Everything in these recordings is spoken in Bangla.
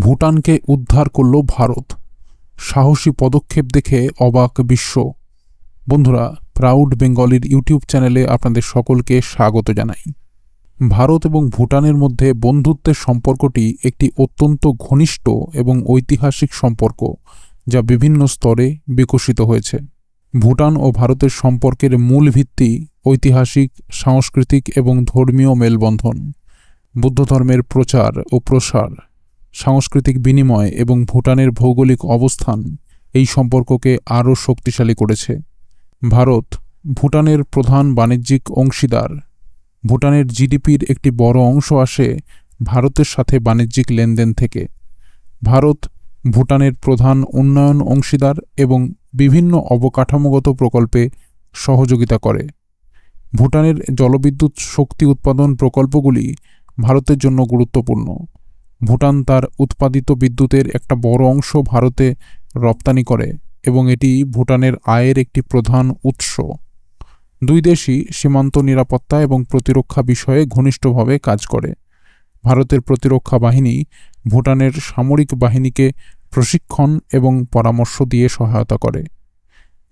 ভুটানকে উদ্ধার করল ভারত। সাহসী পদক্ষেপ দেখে অবাক বিশ্ব। বন্ধুরা প্রাউড বেঙ্গলির ইউটিউব চ্যানেলে আপনাদের সকলকে স্বাগত জানাই। ভারত এবং ভুটানের মধ্যে বন্ধুত্বের সম্পর্কটি একটি অত্যন্ত ঘনিষ্ঠ এবং ঐতিহাসিক সম্পর্ক, যা বিভিন্ন স্তরে বিকশিত হয়েছে। ভুটান ও ভারতের সম্পর্কের মূল ভিত্তি ঐতিহাসিক, সাংস্কৃতিক এবং ধর্মীয় মেলবন্ধন। বুদ্ধ ধর্মের প্রচার ও প্রসার সাংস্কৃতিক বিনিময় এবং ভুটানের ভৌগোলিক অবস্থান এই সম্পর্ককে আরও শক্তিশালী করেছে। ভারত, ভুটানের প্রধান বাণিজ্যিক অংশীদার। ভুটানের জিডিপির একটি বড় অংশ আসে ভারতের সাথে বাণিজ্যিক লেনদেন থেকে। ভারত, ভুটানের প্রধান উন্নয়ন অংশীদার এবং বিভিন্ন অবকাঠামোগত প্রকল্পে সহযোগিতা করে। ভুটানের জলবিদ্যুৎ শক্তি উৎপাদন প্রকল্পগুলি ভারতের জন্য গুরুত্বপূর্ণ। ভুটান তার উৎপাদিত বিদ্যুতের একটা বড় অংশ ভারতে রপ্তানি করে এবং এটি ভুটানের আয়ের একটি প্রধান উৎস। দুই দেশই সীমান্ত নিরাপত্তা এবং প্রতিরক্ষা বিষয়ে ঘনিষ্ঠভাবে কাজ করে। ভারতের প্রতিরক্ষা বাহিনী ভুটানের সামরিক বাহিনীকে প্রশিক্ষণ এবং পরামর্শ দিয়ে সহায়তা করে।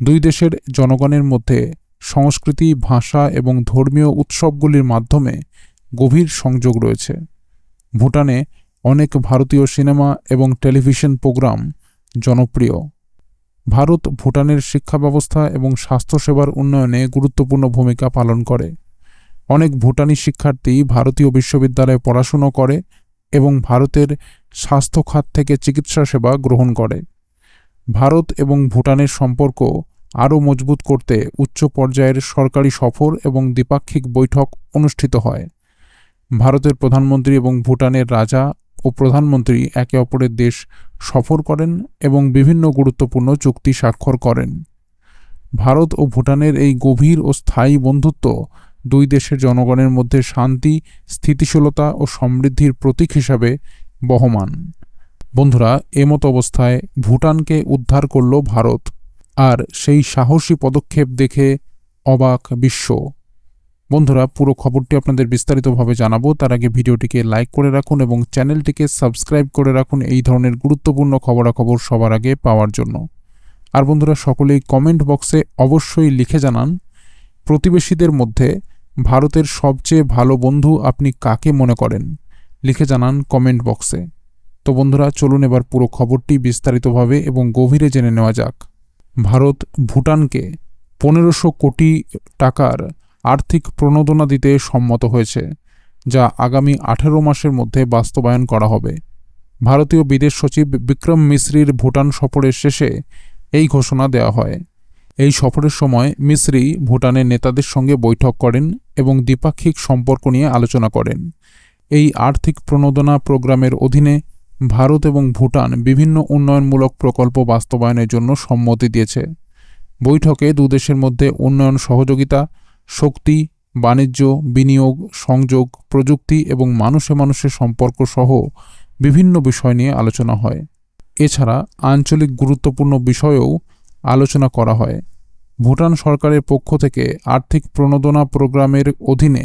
দুই দেশের জনগণের মধ্যে সংস্কৃতি, ভাষা এবং ধর্মীয় উৎসবগুলির মাধ্যমে গভীর সংযোগ রয়েছে। ভুটানে অনেক ভারতীয় সিনেমা এবং টেলিভিশন প্রোগ্রাম জনপ্রিয়। ভারত ভুটানের শিক্ষা ব্যবস্থা এবং স্বাস্থ্যসেবার উন্নয়নে গুরুত্বপূর্ণ ভূমিকা পালন করে। অনেক ভুটানি শিক্ষার্থী ভারতীয় বিশ্ববিদ্যালয়ে পড়াশুনো করে এবং ভারতের স্বাস্থ্য খাত থেকে চিকিৎসা সেবা গ্রহণ করে। ভারত এবং ভুটানের সম্পর্ক আরও মজবুত করতে উচ্চ পর্যায়ের সরকারি সফর এবং দ্বিপাক্ষিক বৈঠক অনুষ্ঠিত হয়। ভারতের প্রধানমন্ত্রী এবং ভুটানের রাজা ও প্রধানমন্ত্রী একে অপরের দেশ সফর করেন এবং বিভিন্ন গুরুত্বপূর্ণ চুক্তি স্বাক্ষর করেন। ভারত ও ভুটানের এই গভীর ও স্থায়ী বন্ধুত্ব দুই দেশের জনগণের মধ্যে শান্তি, স্থিতিশীলতা ও সমৃদ্ধির প্রতীক হিসাবে বহমান। বন্ধুরা এমত অবস্থায় ভুটানকে উদ্ধার করল ভারত, আর সেই সাহসী পদক্ষেপ দেখে অবাক বিশ্ব। বন্ধুরা, পুরো খবরটি আপনাদের বিস্তারিতভাবে জানাব। তার আগে ভিডিওটিকে লাইক করে রাখুন এবং চ্যানেলটিকে সাবস্ক্রাইব করে রাখুন এই ধরনের গুরুত্বপূর্ণ খবরাখবর সবার আগে পাওয়ার জন্য। আর বন্ধুরা, সকলেই কমেন্ট বক্সে অবশ্যই লিখে জানান, প্রতিবেশীদের মধ্যে ভারতের সবচেয়ে ভালো বন্ধু আপনি কাকে মনে করেন? লিখে জানান কমেন্ট বক্সে তো বন্ধুরা, চলুন এবার পুরো খবরটি বিস্তারিতভাবে এবং গভীরে জেনে নেওয়া যাক। ভারত ভুটানকে পনেরোশো কোটি টাকার আর্থিক প্রণোদনা দিতে সম্মত হয়েছে, যা আগামী আঠেরো মাসের মধ্যে বাস্তবায়ন করা হবে। ভারতীয় বিদেশ সচিব বিক্রম মিশ্রির ভুটান সফরের শেষে এই ঘোষণা দেওয়া হয়। এই সফরের সময় মিশ্রি ভুটানের নেতাদের সঙ্গে বৈঠক করেন এবং দ্বিপাক্ষিক সম্পর্ক নিয়ে আলোচনা করেন। এই আর্থিক প্রণোদনা প্রোগ্রামের অধীনে ভারত এবং ভুটান বিভিন্ন উন্নয়নমূলক প্রকল্প বাস্তবায়নের জন্য সম্মতি দিয়েছে। বৈঠকে দুদেশের মধ্যে উন্নয়ন সহযোগিতা শক্তি, বাণিজ্য, বিনিয়োগ, সংযোগ, প্রযুক্তি এবং মানুষে মানুষের সম্পর্ক সহ বিভিন্ন বিষয় নিয়ে আলোচনা হয়। এছাড়া আঞ্চলিক গুরুত্বপূর্ণ বিষয়েও আলোচনা করা হয়। ভুটান সরকারের পক্ষ থেকে আর্থিক প্রণোদনা প্রোগ্রামের অধীনে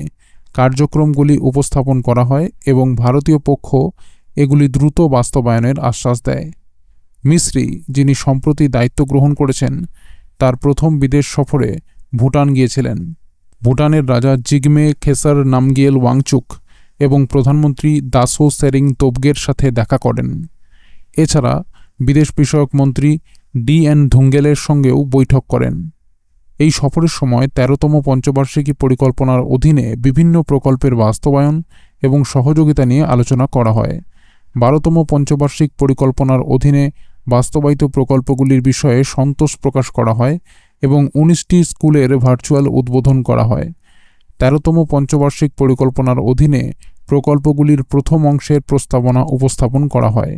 কার্যক্রমগুলি উপস্থাপন করা হয় এবং ভারতীয় পক্ষ এগুলি দ্রুত বাস্তবায়নের আশ্বাস দেয়। মিশ্রি, যিনি সম্প্রতি দায়িত্ব গ্রহণ করেছেন, তার প্রথম বিদেশ সফরে ভুটান গিয়েছিলেন। ভুটানের রাজা জিগমে খেসার নামগিয়েল ওয়াংচুক এবং প্রধানমন্ত্রী দাসো সেরিং তোবগের সাথে দেখা করেন। এছাড়া বিদেশ বিষয়ক মন্ত্রী ডি এন ধুঙ্গেলের সঙ্গেও বৈঠক করেন। এই সফরের সময় তেরোতম পঞ্চবার্ষিকী পরিকল্পনার অধীনে বিভিন্ন প্রকল্পের বাস্তবায়ন এবং সহযোগিতা নিয়ে আলোচনা করা হয়। বারোতম পঞ্চবার্ষিক পরিকল্পনার অধীনে বাস্তবায়িত প্রকল্পগুলির বিষয়ে সন্তোষ প্রকাশ করা হয় এবং উনিশটি স্কুলের ভার্চুয়াল উদ্বোধন করা হয়। তেরোতম পঞ্চবার্ষিক পরিকল্পনার অধীনে প্রকল্পগুলির প্রথম অংশের প্রস্তাবনা উপস্থাপন করা হয়।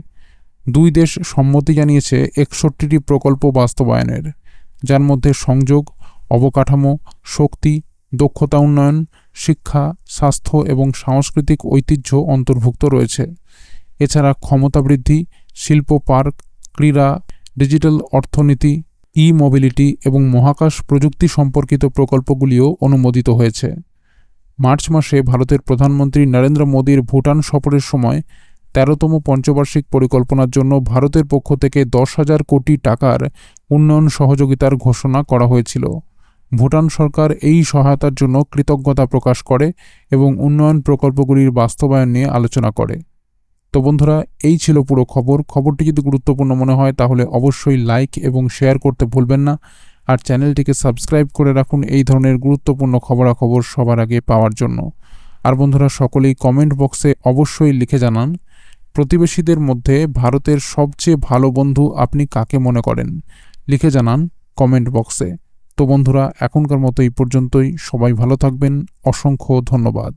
দুই দেশ সম্মতি জানিয়েছে একষট্টিটি প্রকল্প বাস্তবায়নের, যার মধ্যে সংযোগ, অবকাঠামো, শক্তি, দক্ষতা উন্নয়ন, শিক্ষা, স্বাস্থ্য এবং সাংস্কৃতিক ঐতিহ্য অন্তর্ভুক্ত রয়েছে। এছাড়া ক্ষমতা বৃদ্ধি, শিল্প পার্ক, ক্রীড়া, ডিজিটাল অর্থনীতি ই মোবিলিটি এবং মহাকাশ প্রযুক্তি সম্পর্কিত প্রকল্পগুলিও অনুমোদিত হয়েছে। মার্চ মাসে ভারতের প্রধানমন্ত্রী নরেন্দ্র মোদীর ভুটান সফরের সময় তেরোতম পঞ্চবার্ষিক পরিকল্পনার জন্য ভারতের পক্ষ থেকে দশ হাজার কোটি টাকার উন্নয়ন সহযোগিতার ঘোষণা করা হয়েছিল। ভুটান সরকার এই সহায়তার জন্য কৃতজ্ঞতা প্রকাশ করে এবং উন্নয়ন প্রকল্পগুলির বাস্তবায়ন নিয়ে আলোচনা করে। তো বন্ধুরা, এই ছিল পুরো খবর। খবরটি যদি গুরুত্বপূর্ণ মনে হয়, তাহলে অবশ্যই লাইক এবং শেয়ার করতে ভুলবেন না। আর চ্যানেলটিকে সাবস্ক্রাইব করে রাখুন, এই ধরনের গুরুত্বপূর্ণ খবরাখবর সবার আগে পাওয়ার জন্য। আর বন্ধুরা, সকলেই কমেন্ট বক্সে অবশ্যই লিখে জানান, প্রতিবেশীদের মধ্যে ভারতের সবচেয়ে ভালো বন্ধু আপনি কাকে মনে করেন? লিখে জানান কমেন্ট বক্সে তো বন্ধুরা, এখনকার মতো এই পর্যন্তই। সবাই ভালো থাকবেন। অসংখ্য ধন্যবাদ।